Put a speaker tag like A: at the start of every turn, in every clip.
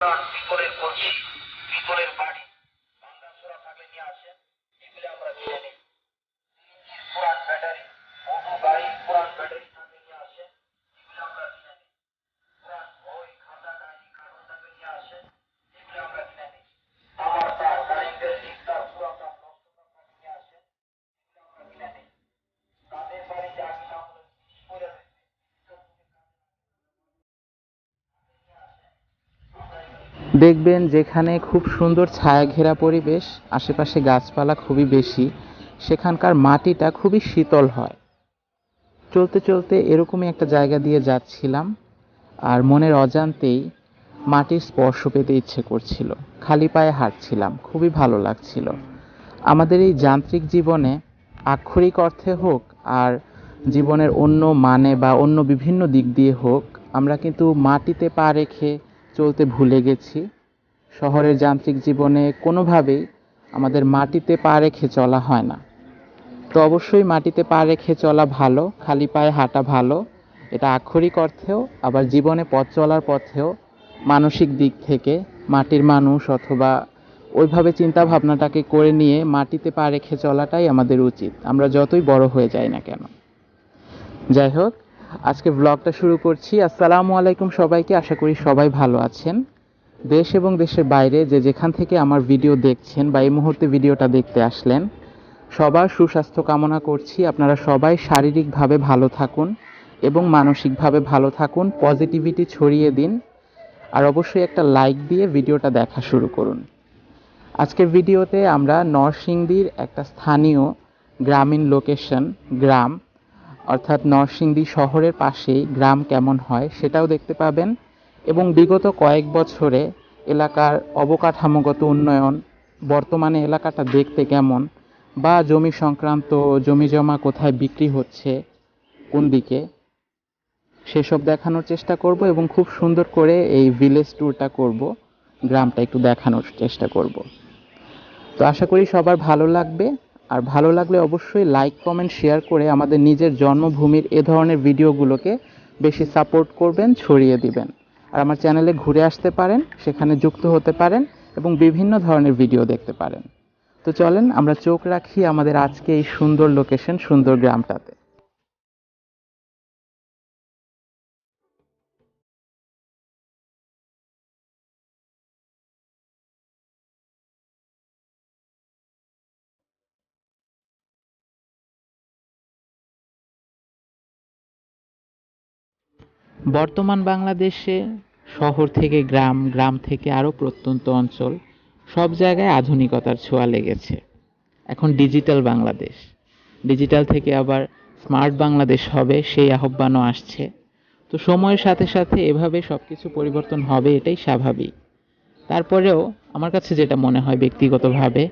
A: পিতলের কলসি ভিতরের বাড়ি।
B: দেখবেন যেখানে খুব সুন্দর ছায়া ঘেরা পরিবেশ, আশেপাশে গাছপালা খুবই বেশি, সেখানকার মাটিটা খুবই শীতল হয়। চলতে চলতে এরকমই একটা জায়গা দিয়ে যাচ্ছিলাম আর মনের অজান্তেই মাটির স্পর্শ পেতে ইচ্ছে করছিল। খালি পায়ে হাঁটছিলাম, খুবই ভালো লাগছিল। আমাদের এই যান্ত্রিক জীবনে আক্ষরিক অর্থে হোক আর জীবনের অন্য মানে বা অন্য বিভিন্ন দিক দিয়ে হোক, আমরা কিন্তু মাটিতে পা রেখে চলতে ভুলে গেছি। শহরের যান্ত্রিক জীবনে কোনোভাবেই আমাদের মাটিতে পা রেখে চলা হয় না। তো অবশ্যই মাটিতে পা রেখে চলা ভালো, খালি পায়ে হাঁটা ভালো। এটা আক্ষরিক অর্থেও, আবার জীবনে পথ চলার পথেও মানসিক দিক থেকে মাটির মানুষ অথবা ওইভাবে চিন্তা ভাবনাটাকে করে নিয়ে মাটিতে পা রেখে চলাটাই আমাদের উচিত। আমরা যতই বড় হয়ে যাই না কেন। যাই হোক আজকে ব্লগটা শুরু করছি। আসসালামু আলাইকুম সবাইকে, আশা করি সবাই ভালো আছেন। দেশ এবং দেশের বাইরে যে যেখান থেকে আমার ভিডিও দেখছেন বা এই মুহূর্তে ভিডিওটা দেখতে আসলেন, সবার সুস্বাস্থ্য কামনা করছি। আপনারা সবাই শারীরিকভাবে ভালো থাকুন এবং মানসিকভাবে ভালো থাকুন পজিটিভিটি ছড়িয়ে দিন। আর অবশ্যই একটা লাইক দিয়ে ভিডিওটা দেখা শুরু করুন। আজকের ভিডিওতে আমরা নরসিংদীর একটা স্থানীয় গ্রামীণ লোকেশন গ্রাম অর্থাৎ নরসিংদী শহরের পাশেই গ্রাম কেমন হয় সেটাও দেখতে পাবেন। এবং বিগত কয়েক বছরে এলাকার অবকাঠামোগত উন্নয়ন, বর্তমানে এলাকাটা দেখতে কেমন বা জমি সংক্রান্ত জমি জমা কোথায় বিক্রি হচ্ছে, কোন দিকে, সেসব দেখানোর চেষ্টা করব এবং খুব সুন্দর করে এই ভিলেজ ট্যুরটা করব, গ্রামটা একটু দেখানোর চেষ্টা করব। তো আশা করি সবার ভালো লাগবে। আর ভালো লাগলে অবশ্যই লাইক কমেন্ট শেয়ার করে আমাদের নিজের জন্মভূমির এ ধরনের ভিডিওগুলোকে বেশি সাপোর্ট করবেন, ছড়িয়ে দিবেন। আর আমার চ্যানেলে ঘুরে আসতে পারেন, সেখানে যুক্ত হতে পারেন এবং বিভিন্ন ধরনের ভিডিও দেখতে পারেন। তো চলেন আমরা চোখ রাখি আমাদের আজকে এই সুন্দর লোকেশন সুন্দর গ্রামটাতে। বর্তমান বাংলাদেশে শহর থেকে গ্রাম গ্রাম থেকে আরও প্রত্যন্ত অঞ্চল, সব জায়গায় আধুনিকতার ছোঁয়া লেগেছে। এখন ডিজিটাল বাংলাদেশ। ডিজিটাল থেকে আবার স্মার্ট বাংলাদেশ হবে, সেই আহ্বানও আসছে। তো সময়ের সাথে সাথে এভাবে সব কিছু পরিবর্তন হবে, এটাই স্বাভাবিক। তারপরেও আমার কাছে যেটা মনে হয় ব্যক্তিগতভাবে,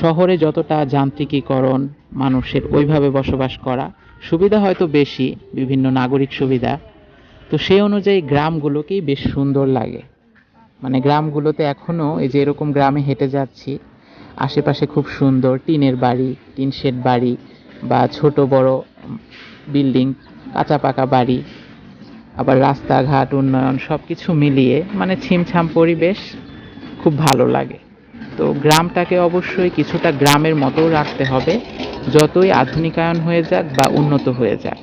B: শহরে যতটা যান্ত্রিকীকরণ, মানুষের ওইভাবে বসবাস করা, সুবিধা হয়তো বেশি, বিভিন্ন নাগরিক সুবিধা তো সেই অনুযায়ী গ্রামগুলোকেই বেশ সুন্দর লাগে। মানে গ্রামগুলোতে এখনও এই যে এরকম গ্রামে হেঁটে যাচ্ছি, আশেপাশে খুব সুন্দর, টিনের বাড়ি, টিন শেড বাড়ি বা ছোট বড় বিল্ডিং কাঁচা পাকা বাড়ি, আবার রাস্তাঘাট, উন্নয়ন সব কিছু মিলিয়ে মানে ছিমছাম পরিবেশ খুব ভালো লাগে। তো গ্রামটাকে অবশ্যই কিছুটা গ্রামের মতো রাখতে হবে, যতই আধুনিকায়ন হয়ে যাক বা উন্নত হয়ে যাক।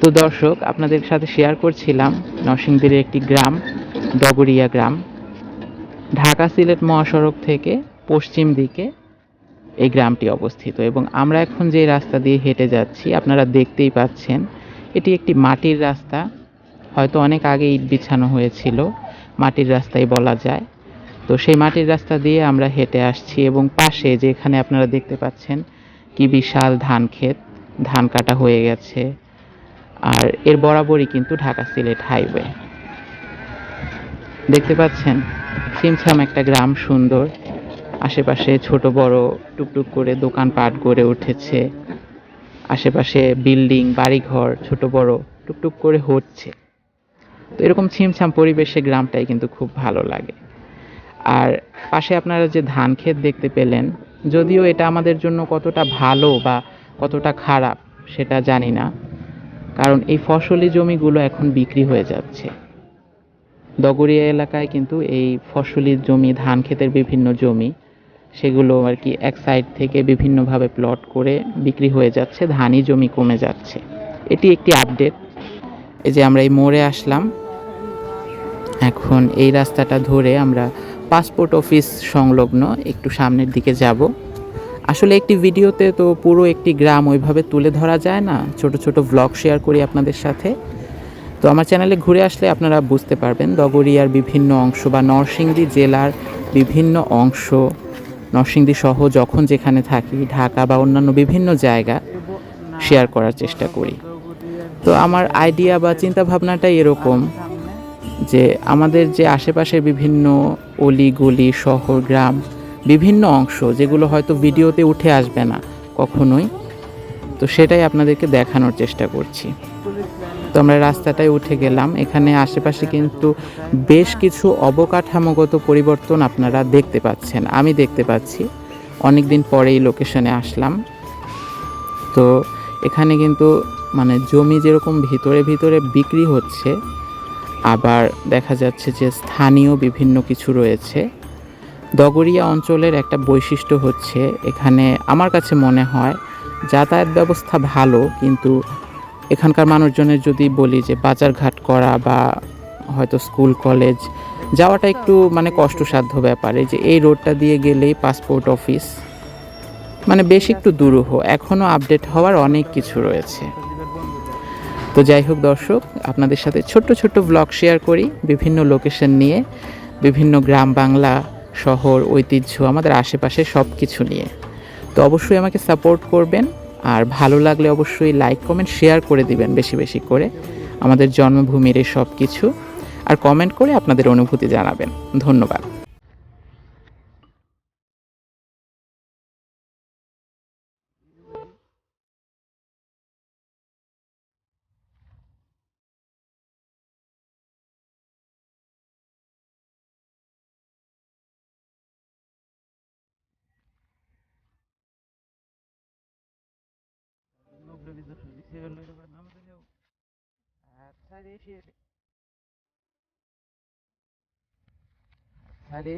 B: তো দর্শক, আপনাদের সাথে শেয়ার করছিলাম নরসিংদীর একটি গ্রাম, ডগরিয়া গ্রাম। ঢাকা সিলেট মহাসড়ক থেকে পশ্চিম দিকে এই গ্রামটি অবস্থিত এবং আমরা এখন যে রাস্তা দিয়ে হেঁটে যাচ্ছি, আপনারা দেখতেই পাচ্ছেন, এটি একটি মাটির রাস্তা। হয়তো অনেক আগে ইট বিছানো হয়েছিল, মাটির রাস্তাই বলা যায়। তো সেই মাটির রাস্তা দিয়ে আমরা হেঁটে আসছি এবং পাশে যেখানে আপনারা দেখতে পাচ্ছেন কি বিশাল ধান ক্ষেত, ধান কাটা হয়ে গেছে। আর এর বরাবরই কিন্তু ঢাকা সিলেট হাইওয়ে। দেখতে পাচ্ছেন ছিমছাম একটা গ্রাম সুন্দর। আশেপাশে ছোট বড় টুকটুক করে দোকানপাট গড়ে উঠেছে। আশেপাশে বিল্ডিং, বাড়িঘর, ছোট বড় টুকটুক করে হচ্ছে। তো এরকম ছিমছাম পরিবেশে গ্রামটাই কিন্তু খুব ভালো লাগে। আর পাশে আপনারা যে ধান ক্ষেত দেখতে পেলেন, যদিও এটা আমাদের জন্য কতটা ভালো বা কতটা খারাপ, সেটা জানি না। কারণ এই ফসলি জমিগুলো এখন বিক্রি হয়ে যাচ্ছে। দগরিয়া এলাকায় কিন্তু এই ফসলি জমি, ধান ক্ষেতের বিভিন্ন জমি, সেগুলো আর কি এক সাইড থেকে বিভিন্নভাবে প্লট করে বিক্রি হয়ে যাচ্ছে, ধানই জমি কমে যাচ্ছে। এটি একটি আপডেট এই যে আমরা এই মোড়ে আসলাম। এখন এই রাস্তাটা ধরে আমরা পাসপোর্ট অফিস সংলগ্ন একটু সামনের দিকে যাব। আসলে একটি ভিডিওতে তো পুরো একটি গ্রাম ওইভাবে তুলে ধরা যায় না। ছোট ছোট ব্লগ শেয়ার করি আপনাদের সাথে। তো আমার চ্যানেলে ঘুরে আসলে আপনারা বুঝতে পারবেন দগরিয়ার বিভিন্ন অংশ বা নরসিংদী জেলার বিভিন্ন অংশ। নরসিংদী সহ যখন যেখানে থাকি, ঢাকা বা অন্যান্য বিভিন্ন জায়গা শেয়ার করার চেষ্টা করি। তো আমার আইডিয়া বা চিন্তা ভাবনাটাই এরকম যে আমাদের যে আশেপাশের বিভিন্ন অলি গলি শহর, গ্রাম বিভিন্ন অংশ যেগুলো হয়তো ভিডিওতে উঠে আসবে না কখনোই। তো সেটাই আপনাদেরকে দেখানোর চেষ্টা করছি। তো আমরা রাস্তাটায় উঠে গেলাম। এখানে আশেপাশে কিন্তু বেশ কিছু অবকাঠামোগত পরিবর্তন আপনারা দেখতে পাচ্ছেন। আমি দেখতে পাচ্ছি। অনেক দিন পরে এই লোকেশনে আসলাম। তো এখানে কিন্তু মানে জমি যেরকম ভিতরে ভিতরে বিক্রি হচ্ছে, আবার দেখা যাচ্ছে যে স্থানীয় বিভিন্ন কিছু রয়েছে। দগরিয়া অঞ্চলের একটা বৈশিষ্ট্য হচ্ছে এখানে আমার কাছে মনে হয় যাতায়াত ব্যবস্থা ভালো, কিন্তু এখানকার মানুষজনের যদি বলি যে বাজারঘাট করা বা হয়তো স্কুল, কলেজ যাওয়াটা একটু মানে কষ্টসাধ্য ব্যাপারে। যে এই রোডটা দিয়ে গেলেই পাসপোর্ট অফিস মানে বেশ একটু দুরূহ এখনও আপডেট হওয়ার অনেক কিছু রয়েছে। তো যাই হোক দর্শক, আপনাদের সাথে ছোট্ট ছোট্ট ব্লগ শেয়ার করি বিভিন্ন লোকেশন নিয়ে, বিভিন্ন গ্রাম বাংলা শহর, ঐতিহ্য, আমাদের আশেপাশে সব কিছু নিয়ে। তো অবশ্যই আমাকে সাপোর্ট করবেন, আর ভালো লাগলে অবশ্যই লাইক, কমেন্ট, শেয়ার করে দিবেন বেশি বেশি করে। আমাদের জন্মভূমির এই সব কিছু আর কমেন্ট করে আপনাদের অনুভূতি জানাবেন। ধন্যবাদ। আরে